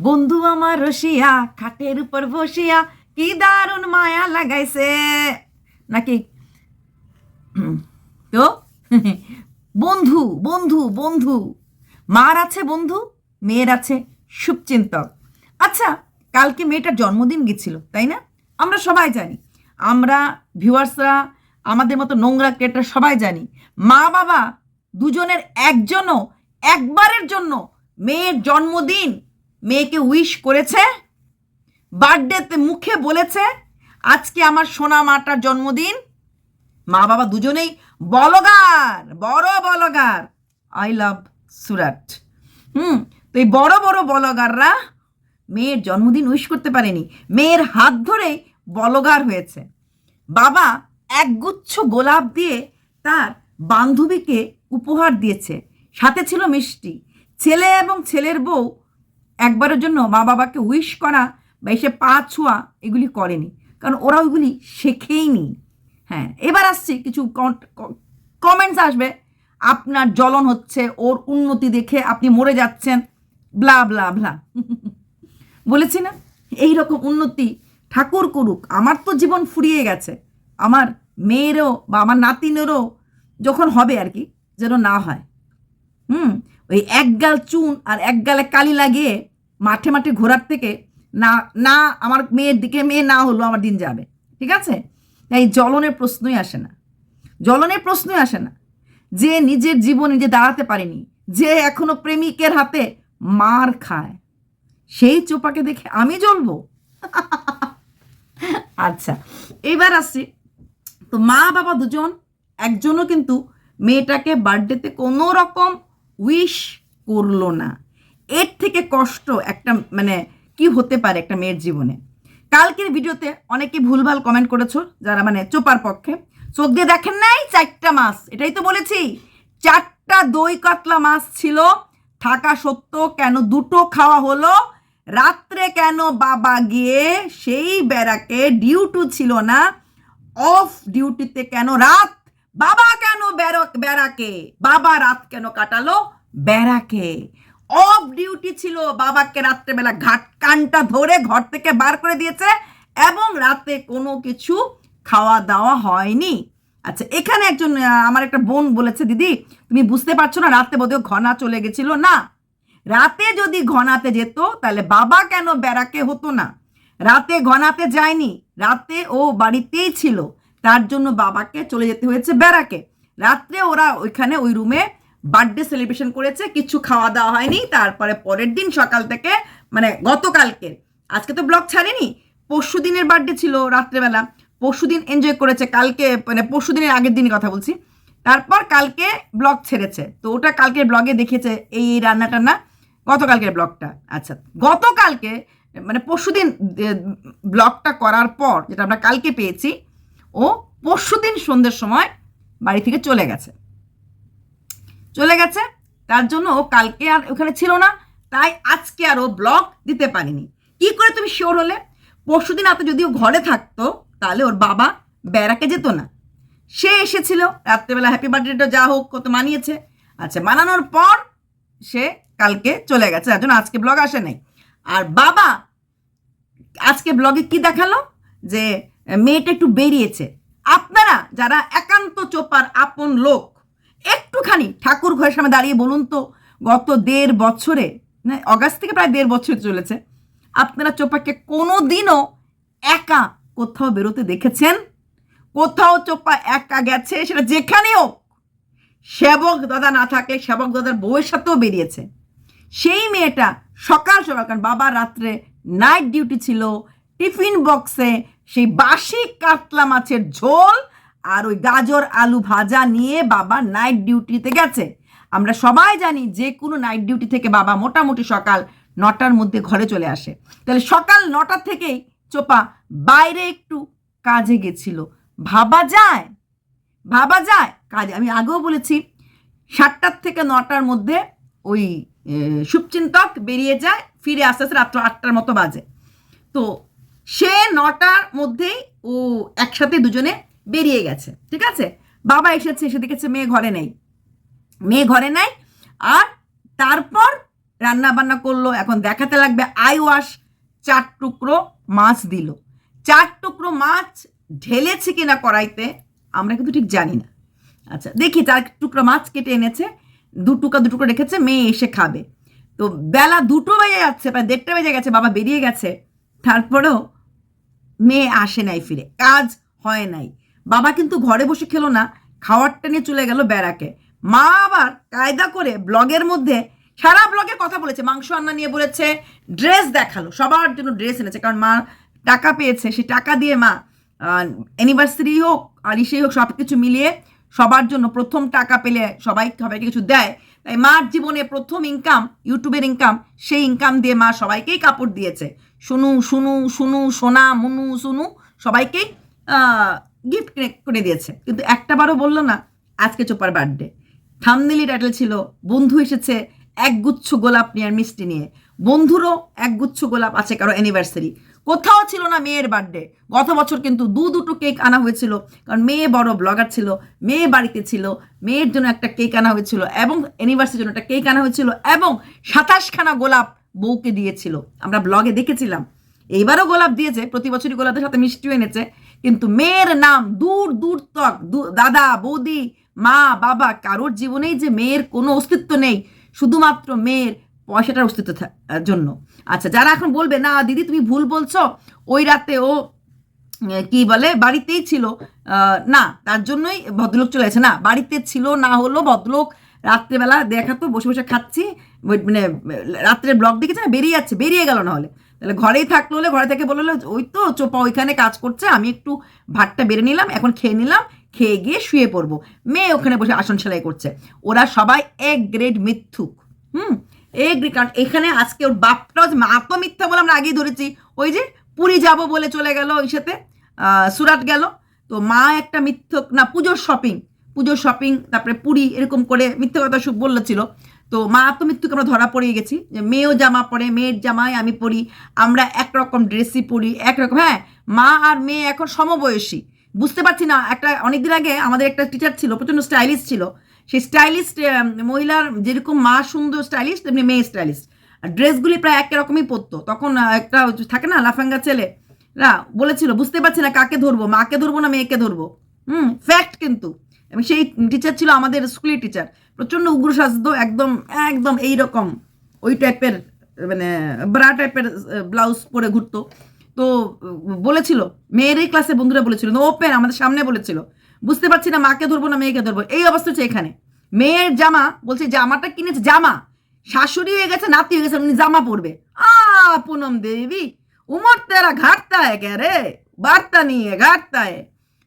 বন্ধু আমার রসিয়া, খাটের উপর বসিয়া কি দারুণ মায়া লাগাইছে। নাকি? তো? বন্ধু বন্ধু বন্ধু। মার আছে বন্ধু, মেয়ের আছে শুভচিন্তক। আচ্ছা কালকে মেয়েটার জন্মদিন গেছিল, তাই না? আমরা সবাই জানি। আমরা ভিউয়ার্সরা, আমাদের মতো নোংরা ক্রিয়েটার সবাই জানি। মা বাবা দুজনের একজনও একবারের জন্য মেয়ের জন্মদিন মেয়েকে উইশ করেছে বার্থডেতে মুখে বলেছে, আজকে আমার সোনা মাটার জন্মদিন। মা বাবা দুজনেই, বলগার, বড় বলগার আই লাভ সুরাট হুম, তো এই বড় বড় বলগাররা মেয়ের জন্মদিন উইশ করতে পারেনি। মেয়ের হাত ধরেই বলগার হয়েছে। বাবা একগুচ্ছ গোলাপ দিয়ে তার বান্ধবীকে উপহার দিয়েছে। সাথে ছিল মিষ্টি। ছেলে এবং ছেলের বউ একবারের জন্য মা বাবাকে উইশ করা বা এসে পা ছোঁয়া এগুলি করেনি। কারণ ওরা ওইগুলি শেখেইনি। হ্যাঁ এবার আসছি কিছু কমেন্টস আসবে। আপনার জ্বলন হচ্ছে, ওর উন্নতি দেখে আপনি মরে যাচ্ছেন ব্লা ব্লা ব্লা বলেছি না? এই রকম উন্নতি ঠাকুর করুক। আমার তো জীবন ফুরিয়ে গেছে। আমার মেয়েরও বা আমার নাতিনেরও যখন হবে আর কি, যেন না হয়। হুম, ওই এক গাল চুন আর এক গালে কালি লাগিয়ে মাঠে মাঠে ঘোরার থেকে না না, আমার মেয়ের দিকে মেয়ে না হলো আমার দিন যাবে। ঠিক আছে? তাই জ্বলনের প্রশ্নই আসে না। জ্বলনের প্রশ্নই আসে না। যে নিজের জীবনে নিজে দাঁড়াতে পারেনি, যে এখনও প্রেমিকের হাতে মার খায়, সেই চোপাকে দেখে আমি জ্বলবো? আচ্ছা এবার আসছি তো মা বাবা দুজন, একজনও কিন্তু মেয়েটাকে বার্থডেতে কোনো রকম উইশ করল না। এর থেকে কষ্ট একটা মানে কি হতে পারে একটা মেয়ের জীবনে? কালকের ভিডিওতে অনেকে ভুলভাল কমেন্ট করেছ, যারা মানে চোপার পক্ষে। চোখ দিয়ে দেখেন নাই চারটা মাছ? এটাই তো বলেছি, চারটা দই কাতলা মাছ ছিল, থাকা সত্ত্বেও কেন দুটো খাওয়া হলো? রাত্রে কেন বাবা গিয়ে সেই বেড়াকে ডিউটি ছিল না? অফ ডিউটিতে কেন রাত? বাবা কেন ব্যারাকে বাবা রাত কেন কাটালো? ব্যারাকে অফ ডিউটি ছিল বাবাকে রাত্রেবেলা ঘাট কানটা ধরে ঘর থেকে বার করে দিয়েছে এবং রাতে কোনো কিছু খাওয়া দাওয়া হয়নি। আচ্ছা এখানে একজন আমার একটা বোন বলেছে, দিদি, তুমি বুঝতে পারছ না, রাতে বোধহয় ঘনা চলে গেছিল? না, রাতে যদি ঘনাতে যেত, তাহলে বাবা কেন ব্যারাকে হতো না? রাতে ঘনাতে যায়নি, রাতে ও বাড়িতেই ছিল, তার জন্য বাবাকে চলে যেতে হয়েছে বেড়াকে রাত্রে ওরা ওইখানে ওই রুমে বার্থডে সেলিব্রেশন করেছে, কিছু খাওয়া দাওয়া হয়নি, তারপরে পরের দিন সকাল থেকে মানে গতকালকে আজকে তো ব্লগ ছাড়েনি, পরশু দিনের বার্থডে ছিল রাত্রেবেলা, পরশু দিন এনজয় করেছে, কালকে মানে পরশু দিনের আগের দিনই কথা বলছি, তারপর কালকে ব্লগ ছেড়েছে, তো ওটা কালকের ব্লগে দেখিয়েছে এই রান্না টান্না গতকালকের ব্লগটা আচ্ছা গতকালকে মানে পরশুদিন ব্লগটা করার পর, যেটা আমরা কালকে পেয়েছি, ও পরশু দিন সন্ধ্যের সময় বাড়ি থেকে চলে গেছে। চলে গেছে। তার জন্য ও কালকে আর ওখানে ছিল না, তাই আজকে আর ও ব্লগ দিতে পারিনি। কি করে তুমি শিওর হলে? পরশুদিন রাতে যদি ও ঘরে থাকতো, তাহলে ওর বাবা বেড়াকে যেত না। সে এসেছিল, রাত্রেবেলা হ্যাপি বার্থডেটা যা হোক কত মানিয়েছে। আচ্ছা মানানোর পর সে কালকে চলে গেছে। তার জন্য আজকে ব্লগ আসে নাই। আর বাবা আজকে ব্লগে কি দেখাল? যে মেয়েটা একটু বেরিয়েছে। আপনারা যারা একান্ত চোপার আপন লোক একটুখানি ঠাকুর ঘরের সামনে দাঁড়িয়ে বলুন তো, গত দেড় বছরে, না, অগাস্ট থেকে প্রায় দেড় বছর চলেছে, আপনারা চোপাকে কোনো দিনও একা কোথাও বেরোতে দেখেছেন? কোথাও চোপা একা গেছে, সেটা যেখানেই হোক, সেবক দাদা না থাকলে সেবক দাদার বউয়ের সাথেও বেরিয়েছে। সেই মেয়েটা সকাল সকাল, কারণ বাবা রাত্রে নাইট ডিউটি ছিল, টিফিন বক্সে সেই বাসি কাতলা মাছের ঝোল আর ওই গাজর আলু ভাজা নিয়ে বাবা নাইট ডিউটিতে গেছে। আমরা সবাই জানি যে কোনো নাইট ডিউটি থেকে বাবা মোটামুটি সকাল নটার মধ্যে ঘরে চলে আসে। তাহলে সকাল নটার থেকেই চোপা বাইরে একটু কাজে গেছিল। ভাবা যায় ভাবা যায়। কাজে, আমি আগেও বলেছি, সাতটার থেকে নটার মধ্যে ওই শুভচিন্তক বেরিয়ে যায়, ফিরে আস্তে আস্তে রাত্র আটটার মতো বাজে। তো সে নটার মধ্যেই ও একসাথে দুজনে বেরিয়ে গেছে, ঠিক আছে? বাবা এসেছে এসে দেখেছে মেয়ে ঘরে নেই। মেয়ে ঘরে নেই, আর তারপর রান্না বান্না করল, এখন দেখাতে লাগবে আই ওয়াশ চার টুকরো মাছ দিল। চার টুকরো মাছ ঢেলেছে কিনা কড়াইতে, আমরা কিন্তু ঠিক জানি না। আচ্ছা দেখি, চার টুকরো মাছ কেটে এনেছে, দু টুকরা, দু রেখেছে, মেয়ে এসে খাবে। তো বেলা দুটো বেজে যাচ্ছে, প্রায় দেড়টা বেজে গেছে, বাবা বেরিয়ে গেছে, তারপরেও মেয়ে আসে নাই ফিরে, কাজ হয় নাই। বাবা কিন্তু ঘরে বসে খেলো না, খাওয়ারটা নিয়ে চলে গেল ব্যারাকে। মা আবার কায়দা করে ব্লগের মধ্যে সারা ব্লগে কথা বলেছে, মাংস রান্না নিয়ে বলেছে ড্রেস দেখাল, সবার জন্য ড্রেস এনেছে, কারণ মা টাকা পেয়েছে সেই টাকা দিয়ে মা অ্যানিভার্সারি হোক, আর ইসেই হোক সব কিছু মিলিয়ে সবার জন্য প্রথম টাকা পেলে সবাই সবাইকে কিছু দেয়। তাই মার জীবনে প্রথম ইনকাম ইউটিউবের ইনকাম সেই ইনকাম দিয়ে মা সবাইকেই কাপড় দিয়েছে। শুনু শুনু শুনু সোনা, মুনু, সুনু, সবাইকেই গিফট করে দিয়েছে। কিন্তু একটা বারও বলল না, আজকে চোপার বার্থডে থামনেলি টাইটেল ছিল, বন্ধু এসেছে, একগুচ্ছ গোলাপ নিয়ে আর মিষ্টি নিয়ে। বন্ধুরও একগুচ্ছ গোলাপ আছে কারও অ্যানিভার্সারি কোথাও ছিল না মেয়ের বার্থডে গত বছর কিন্তু দু দুটো কেক আনা হয়েছিল, কারণ মেয়ে বড় ব্লগার ছিল, মেয়ে বাড়িতে ছিল, মেয়ের জন্য একটা কেক আনা হয়েছিল, এবং অ্যানিভার্সারির জন্য একটা কেক আনা হয়েছিল, এবং সাতাশখানা গোলাপ বউকে দিয়েছিল। আমরা ব্লগে দেখেছিলাম। এইবারও গোলাপ দিয়েছে, প্রতি বছরই গোলাপের সাথে মিষ্টিও এনেছে। কিন্তু মেয়ের নাম দূর দূর তক দাদা, বৌদি, মা, বাবা, কারোর জীবনেই যে মেয়ের কোনো অস্তিত্ব নেই, শুধুমাত্র মেয়ের পয়সাটার অস্তিত্ব জন্য। আচ্ছা যারা এখন বলবে, না, দিদি, তুমি ভুল বলছো। ওই রাতে ও কি বলে, বাড়িতেই ছিল না, তার জন্যই ভদ্রলোক চলে গেছে। না, বাড়িতে ছিল, না হলো, ভদ্রলোক রাত্রেবেলা দেখাতো বসে বসে খাচ্ছি মানে রাত্রে ব্লগ দেখেছে, না, বেরিয়ে যাচ্ছে, বেরিয়ে গেল না হলে। তাহলে ঘরেই থাকল হলে ঘরে থেকে বলল, ওই তো চোপা ওইখানে কাজ করছে, আমি একটু ভাতটা বেড়ে নিলাম, এখন খেয়ে নিলাম, খেয়ে গিয়ে শুয়ে পড়ব। মেয়ে ওখানে বসে আসন সেলাই করছে। ওরা সবাই এক গ্রেড মিথ্যুক, হুম? এক গ্রেড কারণ এখানে আজকে ওর বাপটাও মা তো মিথ্যা বলে আমরা আগেই ধরেছি। ওই যে পুরী যাব বলে চলে গেল ওই সাথে সুরাট গেল। তো মা একটা মিথ্যক, না পুজোর শপিং পুজোর শপিং তারপরে পুরী এরকম করে মিথ্যে কথা সব বলছিল তো মা মৃত্যুকে আমরা ধরা পড়ে গেছি। যে মেয়েও জামা পরে, মেয়ের জামাই আমি পরি, আমরা একরকম ড্রেসই পরি, একরকম হ্যাঁ মা আর মেয়ে এখন সমবয়সী। বুঝতে পারছি না, একটা অনেকদিন আগে আমাদের একটা টিচার ছিল, প্রচণ্ড স্টাইলিশ ছিল। সেই স্টাইলিস্ট মহিলার যেরকম মা সুন্দর স্টাইলিশ তেমনি মেয়ে স্টাইলিশ আর ড্রেসগুলি প্রায় এক রকমই পরতো। তখন একটা থাকে না, লাফাঙ্গা ছেলে না বলেছিল, বুঝতে পারছি না কাকে ধরবো, মাকে ধরবো না মেয়েকে ধরবো? হুম ফ্যাক্ট কিন্তু। এবং সেই টিচার ছিল আমাদের স্কুলের টিচার প্রচণ্ড উগ্র সাজতো একদম একদম এই রকম ওই টাইপের মানে ব্রা টাইপের ব্লাউজ পরে ঘুরতো। তো বলেছিল, মেয়ের এই ক্লাসে বন্ধুরা বলেছিল ওপেন আমাদের সামনে বলেছিল। বুঝতে পারছি না, মাকে ধরবো না, মেয়েকে ধরবো। এই অবস্থা হচ্ছে এখানে। মেয়ের জামা, বলছে, জামাটা কিনেছে, জামা। শাশুড়ি হয়ে গেছে, নাতি হয়ে গেছে, উনি জামা পরবে। আ পুনম দেবী উমর তেরা ঘাটতায় কে রে? বার্তা নিয়ে ঘাটতায়।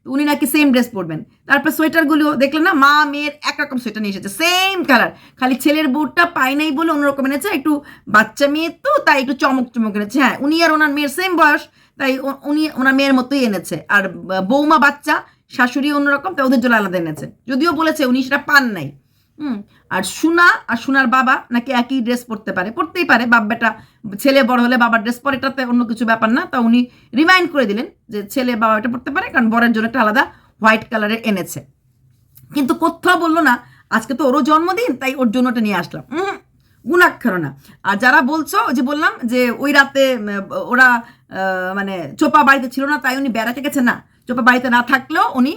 উনি নাকি সেম ড্রেস পরবেন। তারপর সোয়েটারগুলো দেখলেন না, মা, মেয়ের একরকম সোয়েটার নিয়ে এসেছে সেম কালার খালি ছেলের বুটটা পায় নাই বলে অন্যরকম এনেছে, একটু বাচ্চা মেয়ে তো, তাই একটু চমক চমক এনেছে। হ্যাঁ উনি আর ওনার মেয়ের সেম বয়স, তাই উনি ওনার মেয়ের মতোই এনেছে। আর বৌমা বাচ্চা, শাশুড়ি অন্যরকম, তাই ওদের জন্য আলাদা এনেছে। যদিও বলেছে উনি সেটা পান নাই। হুম আর সুনা আর সুনার বাবা নাকি একই ড্রেস পরতে পারে। পরতেই পারে বাপ বেটা ছেলে বড় হলে বাবার ড্রেস পরে এটাতে অন্য কিছু ব্যাপার না। তা উনি রিমাইন্ড করে দিলেন যে ছেলে বাবা এটা পরতে পারে কারণ বরের জন্য একটা আলাদা হোয়াইট কালারের এনেছে। কিন্তু কোথাও বলল না আজকে তো ওরও জন্মদিন তাই ওর জন্য ওটা নিয়ে আসলাম। উম, গুণাক্ষর না আর যারা বলছো যে বললাম যে ওই রাতে ওরা মানে চোপা বাড়িতে ছিল না তাই উনি বেড়াতে গেছে না। চোপা বাড়িতে না থাকলেও উনি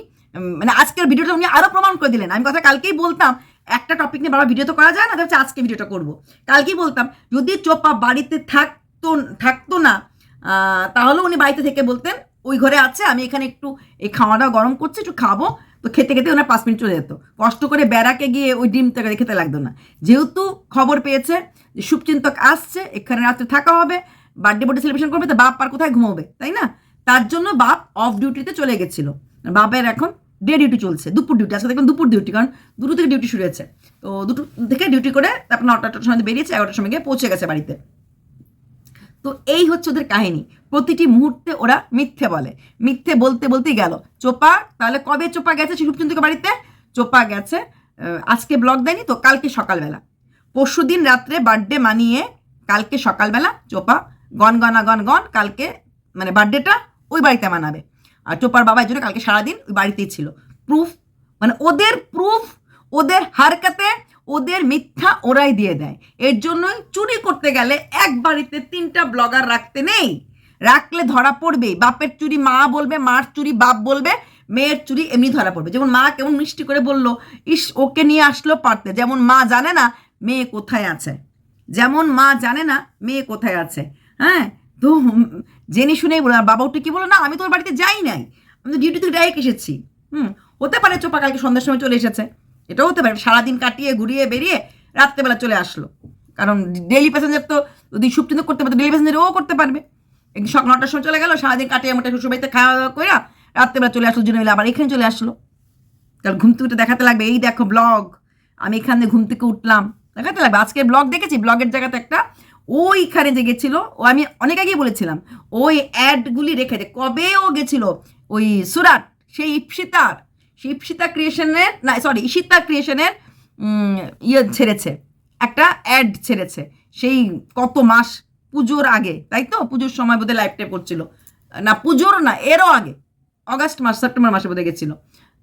মানে আজকের ভিডিওটা উনি আরও প্রমাণ করে দিলেন। আমি কথা কালকেই বলতাম একটা টপিক নিয়ে বাবা ভিডিও তো করা যায় না, তাহলে আজকে ভিডিওটা করব। কালকেই বলতাম, যদি চোপা বাড়িতে থাকতো থাকতো না তাহলে উনি বাড়িতে থেকে বলতেন, ওই ঘরে আছে, আমি এখানে একটু এই খাওয়াটা গরম করছি, একটু খাব। তো খেতে খেতে ওনার পাঁচ মিনিট চলে যেত। কষ্ট করে বেড়াকে গিয়ে ওই ডিমটা খেতে লাগতো না। যেহেতু খবর পেয়েছে যে শুভচিন্তক আসছে, এখানে রাত্রে থাকা হবে বার্থডে বার্থডে সেলিব্রেশন করবে, তো বাপ আর কোথায় ঘুমাবে, তাই না? তার জন্য বাপ অফ ডিউটিতে চলে গেছিল। বাপের এখন ডে ডিউটি চলছে, দুপুর ডিউটি আজকে দেখবেন দুপুর ডিউটি কারণ দুটো থেকে ডিউটি শুরু হয়েছে। তো দুটো থেকে ডিউটি করে তারপর নটার সময় বেরিয়েছে, এগারোটার সময় গিয়ে পৌঁছে গেছে বাড়িতে। তো এই হচ্ছে ওদের কাহিনী। প্রতিটি মুহূর্তে ওরা মিথ্যে বলে। মিথ্যে বলতে বলতেই গেল। চোপা, তাহলে কবে চোপা গেছে শিশুপচন্দিকে বাড়িতে? চোপা গেছে আজকে ব্লগ দেয়নি তো কালকে সকালবেলা। পরশু দিন রাত্রে বার্থডে মানিয়ে কালকে সকালবেলা চোপা গন গনা গন গন কালকে মানে বার্থডেটা ওই বাড়িতে মানাবে। আর চোপার বাবার জন্য কালকে সারাদিন ওই বাড়িতেই ছিল। প্রুফ মানে ওদের প্রুফ ওদের হারকাতে, ওদের মিথ্যা ওরাই দিয়ে দেয়। এর জন্যই চুরি করতে গেলে এক বাড়িতে তিনটা ব্লগার রাখতে নেই। রাখলে ধরা পড়বে, বাপের চুরি মা বলবে, মার চুরি বাপ বলবে, মেয়ের চুরি এমনি ধরা পড়বে। যেমন মা কেমন মিষ্টি করে বলল, ইস, ওকে নিয়ে আসলো পারতে। যেমন মা জানে না মেয়ে কোথায় আছে। যেমন মা জানে না মেয়ে কোথায় আছে। হ্যাঁ? তো জেনে শুনেই বলে বাবা উঠে কি বলো না, আমি তোর বাড়িতে যাই নাই। আমি তো ডিউটি থেকে ডাইরেক্ট এসেছি। হুম, হতে পারে চোপা কালকে সন্ধ্যার সময় চলে এসেছে। এটাও হতে পারে, সারাদিন কাটিয়ে, ঘুরিয়ে, বেরিয়ে রাত্রেবেলা চলে আসলো। কারণ ডেলি প্যাসেঞ্জার তো, যদি সুপ্রিম করতে পারতো ডেলি প্যাসেঞ্জার ও করতে পারবে। সকাল নটার সময় চলে গেল, সারাদিন কাটিয়ে মোটা শ্বশুরবাড়িতে খাওয়া দাওয়া করে রাত্রেবেলা চলে আসলো জন্য আবার এখানে চলে আসলো। কারণ ঘুম থেকে দেখাতে লাগবে, এই দেখো ব্লগ আমি এখানে ঘুম থেকে উঠলাম। দেখাতে লাগবে আজকে ব্লগ দেখেছি? ব্লগের জায়গাতে একটা ওইখানে যে গেছিল, ও আমি অনেক আগেই বলেছিলাম, ওই অ্যাডগুলি রেখেছে কবে ও গেছিল? ওই সুরাট, সেই ইপসিতার সেই ইপসিতা ক্রিয়েশনের না সরি ইশিতা ক্রিয়েশনের ইয়ে ছেড়েছে। একটা অ্যাড ছেড়েছে, সেই কত মাস, পুজোর আগে, তাই তো? পুজোর সময় বোধহয় লাইভটা করছিল। না, পুজোর না, এরও আগে, অগাস্ট মাস, সেপ্টেম্বর মাসে বোধহয় গেছিল।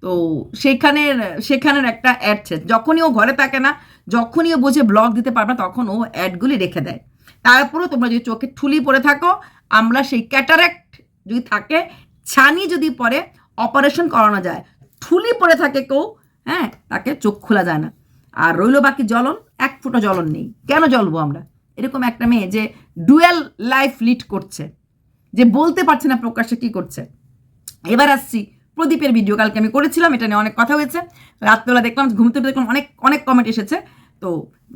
তো সেখানের সেখানের একটা অ্যাড যখনই ও ঘরে থাকে না, যখনই ও বোঝে ব্লগ দিতে পারবে তখন ও অ্যাডগুলি রেখে দেয়। তারপরেও তোমরা যদি চোখে ঠুলি পড়ে থাকো, আমরা সেই ক্যাটারেক্ট যদি থাকে, ছানি যদি পরে অপারেশন করানো যায়। ঠুলি পড়ে থাকে কেউ হ্যাঁ তাকে চোখ খোলা যায় না। আর রইল বাকি জ্বলন, এক ফুটো জ্বলন নেই। কেন জ্বলবো আমরা? এরকম একটা মেয়ে যে ডুয়েল লাইফ লিড করছে, যে বলতে পারছে না প্রকাশ্যে কি করছে। এবার আসছি প্রদীপের ভিডিও কালকে আমি করেছিলাম, এটা নিয়ে অনেক কথা হয়েছে। রাত্রেবেলা দেখলাম ঘুমতে দেখলাম, অনেক অনেক কমেন্ট এসেছে। তো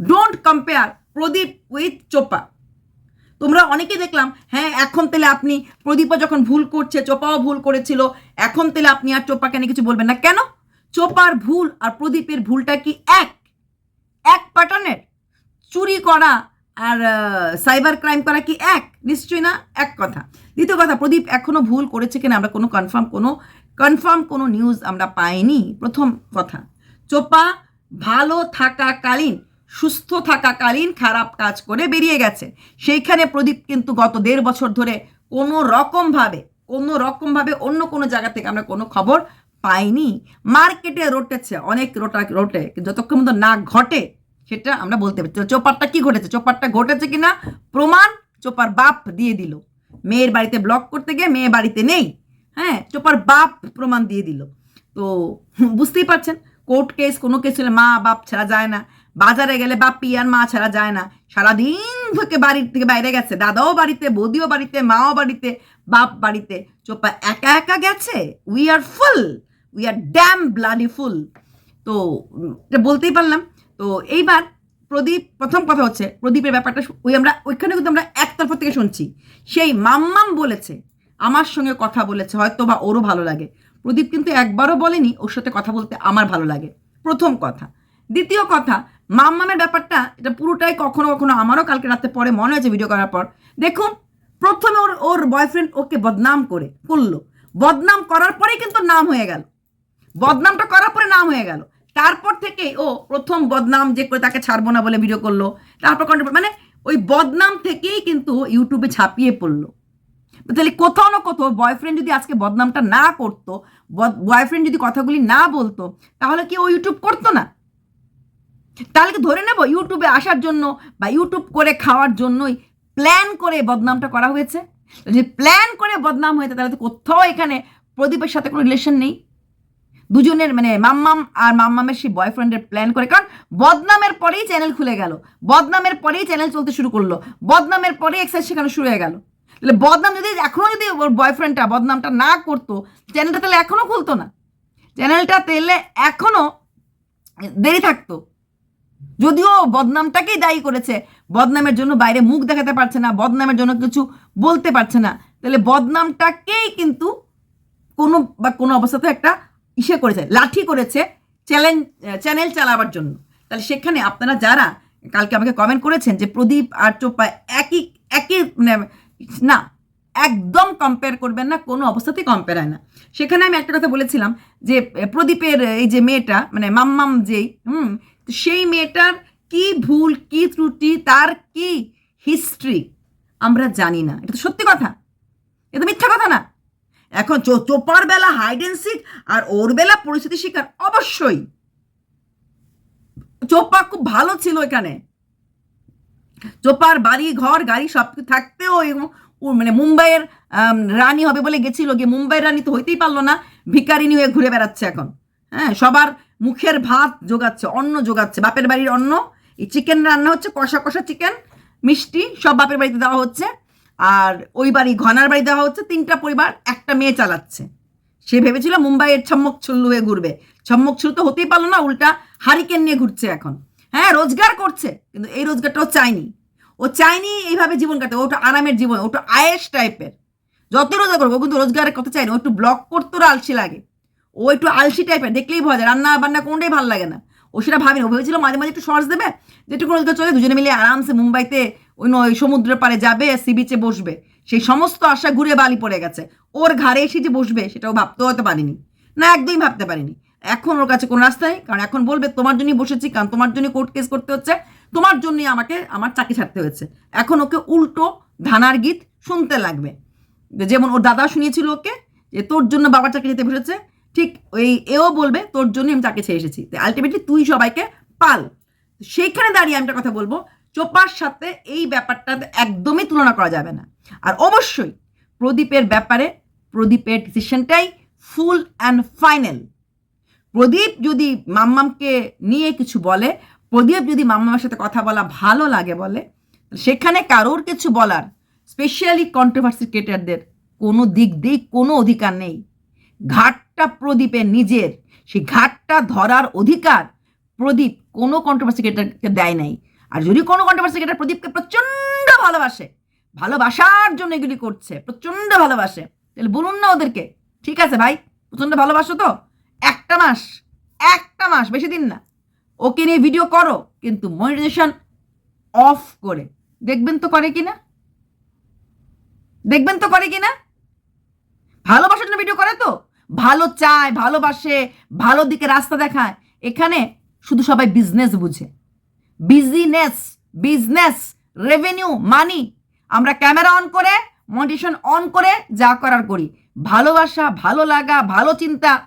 ডোন্ট কম্পেয়ার প্রদীপ উইথ চোপা তোমরা অনেকেই দেখলাম হ্যাঁ এখন তাহলে আপনি প্রদীপও যখন ভুল করছে, চোপাও ভুল করেছিল, এখন তাহলে আপনি আর চোপাকে নিয়ে কিছু বলবেন না। কেন? চোপার ভুল আর প্রদীপের ভুলটা কি এক? এক প্যাটার্নের চুরি করা আর সাইবার ক্রাইম করা কি এক? নিশ্চয়ই না, এক কথা। দ্বিতীয় কথা, প্রদীপ এখনও ভুল করেছে কিনা আমরা কোনো কনফার্ম কোনো কনফার্ম কোনো নিউজ আমরা পাইনি। প্রথম কথা, চোপা ভালো থাকাকালীন সুস্থ থাকাকালীন খারাপ কাজ করে বেরিয়ে গেছে। সেইখানে প্রদীপ কিন্তু গত দেড় বছর ধরে কোনো রকমভাবে কোনো রকমভাবে অন্য কোনো জায়গা থেকে আমরা কোনো খবর পাইনি। মার্কেটে রটেছে, অনেক রোটা, রোটে, যতক্ষণ পর্যন্ত না ঘটে সেটা আমরা বলতে পারি তো চোপারটা কি ঘটেছে? চোপারটা ঘটেছে কিনা? প্রমাণ চোপার বাপ দিয়ে দিল। মেয়ের বাড়িতে ব্লক করতে গিয়ে মেয়ে বাড়িতে নেই। হ্যাঁ চোপার বাপ প্রমাণ দিয়ে দিল। তো বুঝতেই পারছেন কোর্ট কেস কোনো কেস হলে মা বাপ ছাড়া যায় না। বাজারে গেলে বাপ পিয়ার মা ছাড়া যায় না। সারাদিন থেকে বাড়ির থেকে বাইরে গেছে। দাদাও বাড়িতে, বৌদিও বাড়িতে, মাও বাড়িতে, বাপ বাড়িতে। চোপা একা একা গেছে? We are fool we are damn bloody fool তো, এটা বলতেই পারলাম। তো এইবার প্রদীপ, প্রথম কথা হচ্ছে, প্রদীপের ব্যাপারটা ওই আমরা ওইখানে কিন্তু আমরা একতরফা থেকে শুনছি। সেই মাম্মাম বলেছে, আমার সঙ্গে কথা বলেছে হয়তো বা ওরও ভালো লাগে। প্রদীপ কিন্তু একবারও বলেনি, ওর সাথে কথা বলতে আমার ভালো লাগে। প্রথম কথা। দ্বিতীয় কথা মাম্মামের ব্যাপারটা, এটা পুরোটাই কখনো কখনো আমারও কালকে রাতে পরে মনে হয়েছে ভিডিও করার পর। দেখুন, প্রথমে ওর ওর বয়ফ্রেন্ড ওকে বদনাম করে, করল। বদনাম করার পরেই কিন্তু নাম হয়ে গেল। বদনামটা করার পরে নাম হয়ে গেল। তারপর থেকে ও প্রথম বদনাম যে করে তাকে ছাড়বো না বলে ভিডিও করল, তারপর content- মানে ওই বদনাম থেকেই কিন্তু ইউটিউবে ছাপিয়ে পড়ল। তাহলে কোথাও না কোথাও বয়ফ্রেন্ড যদি আজকে বদনামটা না করতো বয়ফ্রেন্ড যদি কথাগুলি না বলতো, তাহলে কি ও ইউটিউব করতো না? তাহলে ধরে নেব ইউটিউবে আসার জন্য বা ইউটিউব করে খাওয়ার জন্যই প্ল্যান করে বদনামটা করা হয়েছে। যদি প্ল্যান করে বদনাম হয়েছে, তাহলে তো কোথাও এখানে প্রদীপের সাথে কোনো রিলেশন নেই। দুজনের মানে মাম্মাম আর মাম্মামের সেই বয়ফ্রেন্ডের প্ল্যান করে। কারণ বদনামের পরেই চ্যানেল খুলে গেল। বদনামের পরেই চ্যানেল চলতে শুরু করল। বদনামের পরেই এক্সাইজ শেখানো শুরু হয়ে গেল। তাহলে বদনাম যদি এখনও যদি ওর বয়ফ্রেন্ডটা বদনামটা না করতো চ্যানেলটা তাহলে এখনও খুলতো না। চ্যানেলটা তাহলে এখনও দেরি থাকতো। যদিও বদনামটাকেই দায়ী করেছে। বদনামের জন্য বাইরে মুখ দেখাতে পারছে না, বদনামের জন্য কিছু বলতে পারছে না। তাহলে বদনামটাকেই কিন্তু কোনো বা কোনো অবস্থাতে একটা ইসে করেছে, লাঠি করেছে চ্যালেঞ্জ চ্যানেল চালাবার জন্য। তাহলে সেখানে আপনারা যারা কালকে আমাকে কমেন্ট করেছেন যে প্রদীপ আর চোপা একই একই মানে না, একদম কম্পেয়ার করবেন না, কোনো অবস্থাতেই কম্পেয়ার হয় না। সেখানে আমি একটা কথা বলেছিলাম যে, প্রদীপের এই যে মেয়েটা মানে মাম্মাম যেই, হুম সেই মেয়েটার কি ভুল, কি ত্রুটি, তার কি হিস্ট্রি আমরা জানি না। এটা তো সত্যি কথা। এটা মিথ্যা কথা না। এখন চোপার বেলা হাইড অ্যান্ড সিক আর ওর বেলা পরিস্থিতি শিকার অবশ্যই। চোপা খুব ভালো ছিল এখানে। চোপার বাড়ি, ঘর, গাড়ি সব থাকতেও মানে মুম্বাইয়ের রানী হবে বলে গেছিল। গিয়ে মুম্বাইয়ের রানী তো হইতেই পারল না। ভিকারিনী হয়ে ঘুরে বেড়াচ্ছে এখন। হ্যাঁ সবার মুখের ভাত জোগাচ্ছে, অন্ন জোগাচ্ছে, বাপের বাড়ির অন্ন, এই চিকেন রান্না হচ্ছে কষা কষা চিকেন মিষ্টি, সব বাপের বাড়িতে দেওয়া হচ্ছে। আর ওই বাড়ি, ঘনার বাড়ি দেওয়া হচ্ছে, তিনটা পরিবার, একটা মেয়ে চালাচ্ছে। সে ভেবেছিল মুম্বাইয়ের ছম্মক ছুল্লু হয়ে ঘুরবে। ছম্মক ছুল্লু তো হতেই পারল না, উল্টা হারিকেন নিয়ে ঘুরছে এখন। হ্যাঁ রোজগার করছে, কিন্তু এই রোজগারটাও চায়নি। ও চায়নি এইভাবে জীবন কাটে ওটা আরামের জীবন ওটা আয়েস টাইপের যত রোজগার করব কিন্তু রোজগারের কথা চায়নি, ও একটু ব্লক করতে ওর আলসি লাগে। ও একটু আলসি টাইপের দেখলেই ভয় যায়। রান্না বান্না কোনটাই ভালো লাগে না। ও সেটা ভাবেনি। ও ভেবেছিল মাঝে মাঝে একটু সর্স দেবে যেটুকু রোজগার চলে, দুজনে মিলে আরামসে মুম্বাইতে ওই নয়, সমুদ্রের পাড়ে যাবে সি বিচে বসবে। সেই সমস্ত আশা ঘুরে বালি পড়ে গেছে। ওর ঘাড়ে এসে যে বসবে, সেটাও ভাবতেও হতে পারিনি। না, একদমই ভাবতে পারিনি। এখন ওর কাছে কোনো রাস্তা নেই, কারণ এখন বলবে, তোমার জন্যই বসেছি, কারণ তোমার জন্য কোর্ট কেস করতে হচ্ছে। তোমার জন্যই আমাকে, আমার চাকরি ছাড়তে হয়েছে। এখন ওকে উল্টো ধানার গীত শুনতে লাগবে। যেমন ওর দাদা শুনিয়েছিল ওকে, যে তোর জন্য বাবার চাকরি যেতে বসেছে ঠিক ওই এও বলবে, তোর জন্য আমি তাকে ছেড়ে এসেছি। আলটিমেটলি তুই সবাইকে পাল। সেইখানে দাঁড়িয়ে আমি একটা কথা বলব, চোপার সাথে এই ব্যাপারটা একদমই তুলনা করা যাবে না। আর অবশ্যই প্রদীপের ব্যাপারে, প্রদীপের ডিসিশনটাই ফুল অ্যান্ড ফাইনাল প্রদীপ যদি মাম্মামকে নিয়ে কিছু বলে, প্রদীপ যদি মাম্মামের সাথে কথা বলা ভালো লাগে বলে সেখানে কারোর কিছু বলার স্পেশালি কন্ট্রোভার্সি ক্রিয়েটারদের কোনো দিক দিয়ে কোনো অধিকার নেই। ঘাটটা প্রদীপের নিজের। সেই ঘাটটা ধরার অধিকার প্রদীপ কোনো কন্ট্রোভার্সি দেয় নাই। আর যদি কোনো কন্ট্রোভার্সি প্রদীপকে প্রচণ্ড ভালোবাসে, ভালোবাসার জন্য এগুলি করছে, প্রচণ্ড ভালোবাসে, তাহলে বলুন না ওদেরকে। ঠিক আছে ভাই? প্রচণ্ড ভালোবাসো তো? একটা মাস একটা মাস, বেশি দিন না। ওকে নিয়ে ভিডিও করো, কিন্তু মনিটাইজেশন অফ করে। দেখবেন তো করে কিনা? দেখবেন তো করে কিনা? ভালোবাসার জন্য ভিডিও করে তো? ভালো চায়, ভালোবাসে, ভালো দিকে রাস্তা দেখায়। এখানে শুধু সবাই বিজনেস বুঝে। বিজিনেস বিজনেস রেভিনিউ মানি আমরা ক্যামেরা অন করে মনিটেশন অন করে যা করার করি। ভালোবাসা, ভালো লাগা, ভালো চিন্তা,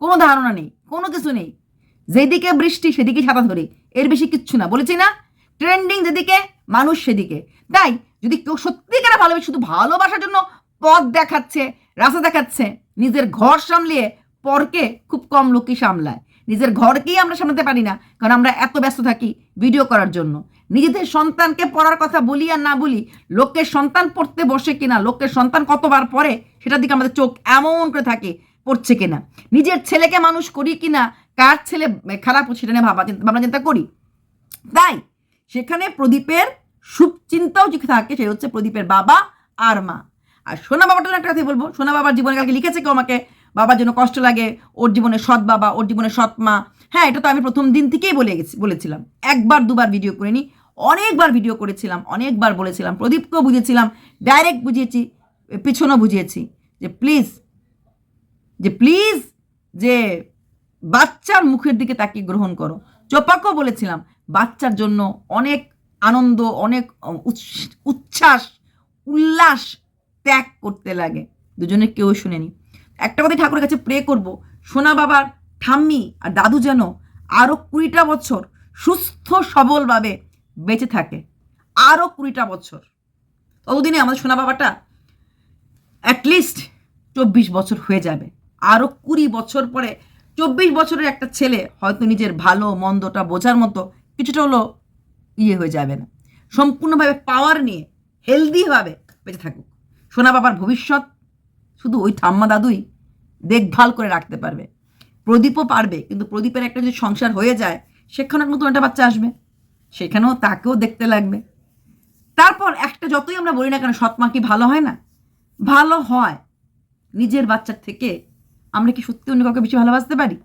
কোনো ধারণা নেই, কোনো কিছু নেই। যেদিকে বৃষ্টি সেদিকে ছাতা ধরি। এর বেশি কিচ্ছু না। বলেছি না ট্রেন্ডিং যেদিকে, মানুষ সেদিকে। তাই যদি কেউ সত্যিকারে ভালোবাসে, শুধু ভালোবাসার জন্য পথ দেখাচ্ছে রাস্তা দেখাচ্ছে, নিজের ঘর সামলিয়ে পরকে খুব কম লোকই সামলায়। নিজের ঘরকেই আমরা সামলাতে পারি না, কারণ আমরা এত ব্যস্ত থাকি ভিডিও করার জন্য। নিজেদের সন্তানকে পড়ার কথা বলি আর না বলি, লোকের সন্তান পড়তে বসে কিনা, লোকের সন্তান কতবার পড়ে, সেটার দিকে আমাদের চোখ এমন করে থাকে, পড়ছে কিনা। নিজের ছেলেকে মানুষ করি কিনা, কার ছেলে খারাপ, সেটা নিয়ে ভাবা ভাবনা চিন্তা করি। তাই, সেখানে প্রদীপের শুভচিন্তাও যে থাকে সে হচ্ছে প্রদীপের বাবা আর মা। আর সোনা বাবাটার একটা কথাই বলব, সোনা বাবার জীবনে কালকে লিখেছে কেউ আমাকে, বাবার জন্য কষ্ট লাগে, ওর জীবনে সৎ বাবা, ওর জীবনে সৎ মা। হ্যাঁ এটা তো আমি প্রথম দিন থেকেই বলে গেছি, বলেছিলাম। একবার, দুবার ভিডিও করে করিনি, অনেকবার ভিডিও করেছিলাম, অনেকবার বলেছিলাম, প্রদীপকেও বুঝেছিলাম ডাইরেক্ট বুঝিয়েছি, পিছনও বুঝিয়েছি যে প্লিজ যে প্লিজ যে বাচ্চার মুখের দিকে তাকিয়ে গ্রহণ করো। চোপাকেও বলেছিলাম, বাচ্চার জন্য অনেক আনন্দ, অনেক উচ্ছ- উচ্ছ্বাস, উল্লাস ত্যাগ করতে লাগে। দুজনে কেউ শুনেনি। একটা কথাই ঠাকুরের কাছে প্রে করব। সোনা বাবার ঠাম্মি আর দাদু যেন আরও কুড়িটা বছর সুস্থ, সবলভাবে বেঁচে থাকে। আরও কুড়িটা বছর। ততদিনে আমাদের সোনা বাবাটা অ্যাটলিস্ট চব্বিশ বছর হয়ে যাবে। আরও কুড়ি বছর পরে চব্বিশ বছরের একটা ছেলে হয়তো নিজের ভালো মন্দটা বোঝার মতো কিছুটা হলো ইয়ে হয়ে যাবে না। সম্পূর্ণভাবে পাওয়ার নিয়ে হেলদিভাবে বেঁচে থাকুক। সোনা বাবার ভবিষ্যৎ শুধু ওই ঠাম্মা দাদুই দেখভাল করে রাখতে পারবে। প্রদীপও পারবে, কিন্তু প্রদীপের একটা যদি সংসার হয়ে যায় সেখানে নতুন একটা বাচ্চা আসবে। সেখানেও তাকেও দেখতে লাগবে। তারপর একটা যতই আমরা বলি না কেন সৎ মা কি ভালো হয় না? ভালো হয়। নিজের বাচ্চার থেকে আমরা কি সত্যি অন্য কাউকে বেশি ভালোবাসতে পারি?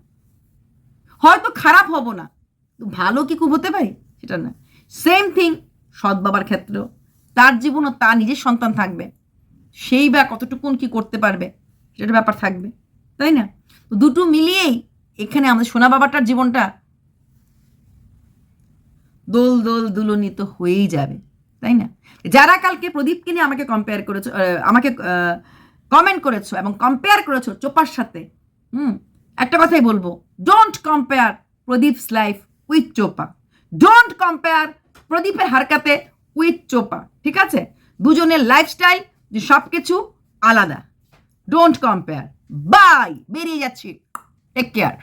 হয়তো খারাপ হব না ভালো কি খুব হতে পারি? সেটা না। সেম থিং সৎ বাবার ক্ষেত্রেও। তার জীবনও তার নিজের সন্তান থাকবে। সেই বা কতটুকুন কি করতে পারবে? সেটা ব্যাপার থাকবে, তাই না? তো দুটো মিলিয়েই এখানে আমাদের সোনা বাবাটার জীবনটা দোল দোল দুলনিত হয়েই যাবে, তাই না? যারা কালকে প্রদীপকে নিয়ে আমাকে কম্পেয়ার করেছ আমাকে কমেন্ট করেছ এবং কম্পেয়ার করেছ চোপার সাথে, হুম, একটা কথাই বলব don't compare Pradeep's life with Chopa. Don't compare প্রদীপের হারকাতে উইথ চোপা, ঠিক আছে? দুজনের লাইফস্টাইল যে সব কিছু আলাদা। ডোন্ট কম্পেয়ার বাই বেরিয়ে যাচ্ছি। Take care